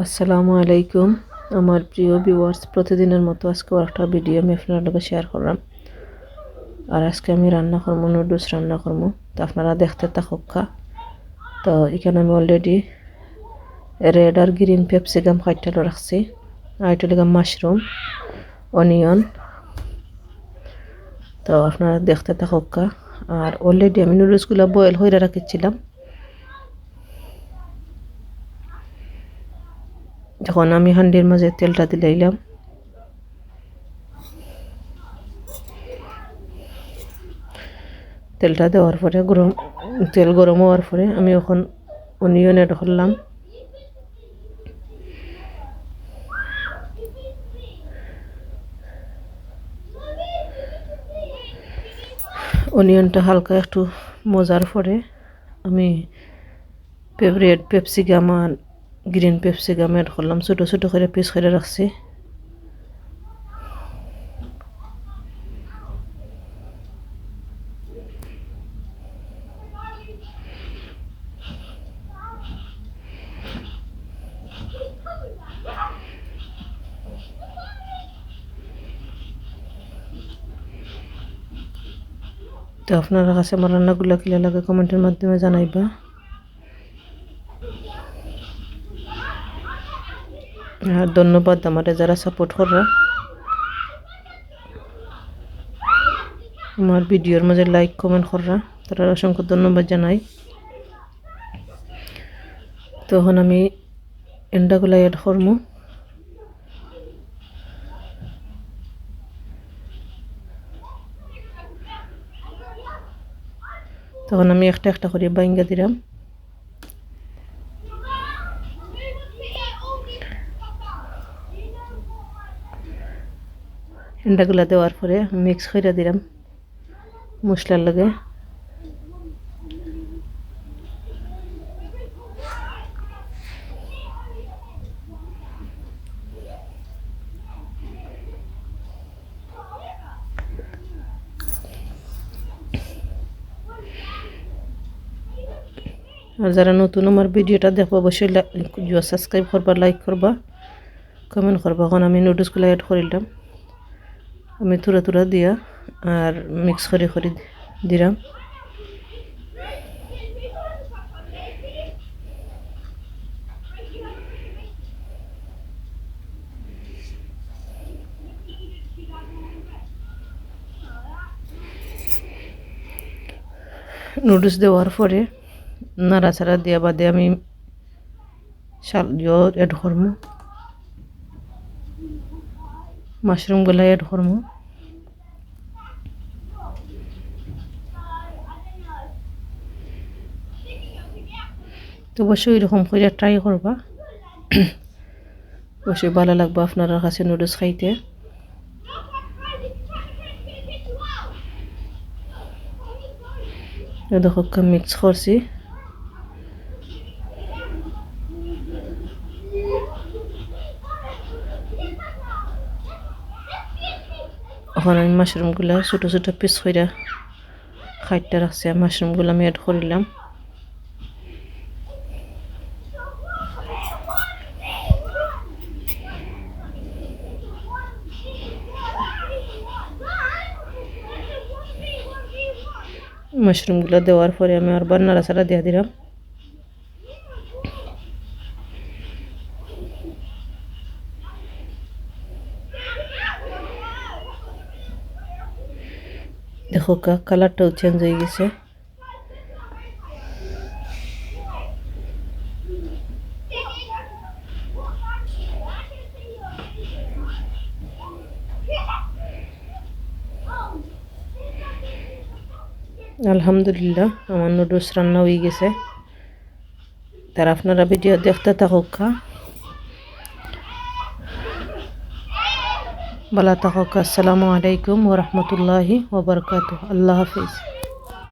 আসসালামু আলাইকুম। আমার প্রিয় ভিউয়ার্স প্রতিদিনের মতো আজকে একটা ভিডিও আমি আপনার লগে শেয়ার করলাম। আর আজকে আমি রান্না করব নুডলস রান্না করব। তো আপনারা দেখতে থাকুকা তো এখানে আমি অলরেডি রেড আর গ্রিন পেপসিকাম খাইটালো রাখছি। আর এটা মাশরুম অনিয়ন তো আপনারা দেখতে থাকুকা আর অলরেডি আমি নুডলসগুলো বয়েল হয়ে রাখিছিলাম। যখন আমি হান্ডির মাঝে তেলটা দিলাইলাম। তেলটা দেওয়ার পরে গরম, তেল গরম হওয়ার পরে আমি এখন অনিয়ন এড করলাম। অনিয়নটা হালকা একটু মজার পরে আমি ফেভারিট পেপসিকাম আর গ্রিন পেপসিকাম এড করলাম ছোটো ছোটো করে পিস করে রাখছি তো আপনার কাছে আমার রান্নাগুলো কিলা লাগে কমেন্টের মাধ্যমে জানাইবা। আর ধন্যবাদ আমার যারা সাপোর্ট কররা আমার ভিডিওর মাঝে লাইক কমেন্ট কররা তারা অসংখ্য ধন্যবাদ জানাই। তখন আমি এন্ডাগুলো অ্যাড করব। তখন আমি একটা একটা করে বাইঙ্গা দিলাম। এন্ডাগুলা দেওয়ার পরে মিক্স করে দিলাম মশলার লগে। আর যারা নতুন আমার ভিডিওটা দেখব অবশ্যই সাবস্ক্রাইব করবা লাইক করবা কমেন্ট করবা। এখন আমি নুডলসগুলো অ্যাড করিলাম আমি তুরা তুরা দিয়া আর মিক্স করে করে দিলাম। নুডলস দেওয়ার পরে নাড়া নাড়াচাড়া দেওয়া বাদে আমি শাল এড করব। মাশরুমগুলো এড করব। তো অবশ্যই এরকম করে ট্রাই করবা। অবশ্যই ভালো লাগবে আপনার কাছে নুডলস খাইতে। দেখো মিক্স করছি। এখন আমি মাশরুমগুলো ছোটো ছোটো পিস করে খাইটটা রাখছি। মাশরুমগুলো আমি অ্যাড করিলাম। মাশরুমগুলো দেওয়ার পরে আমি আবার নাড়াচাড়া দিয়ে দিলাম। দেখো কালারটাও চেঞ্জ হয়ে গেছে। আলহামদুলিল্লাহ, আমার নুডলস রান্না হয়ে গেছে। তার আপনারা ভিডিও দেখতে থাকুক ভালো থাকুক, আসসালামু আলাইকুম ওরহমতুল্লাহি ওবরকাত আল্লাহ হাফিজ।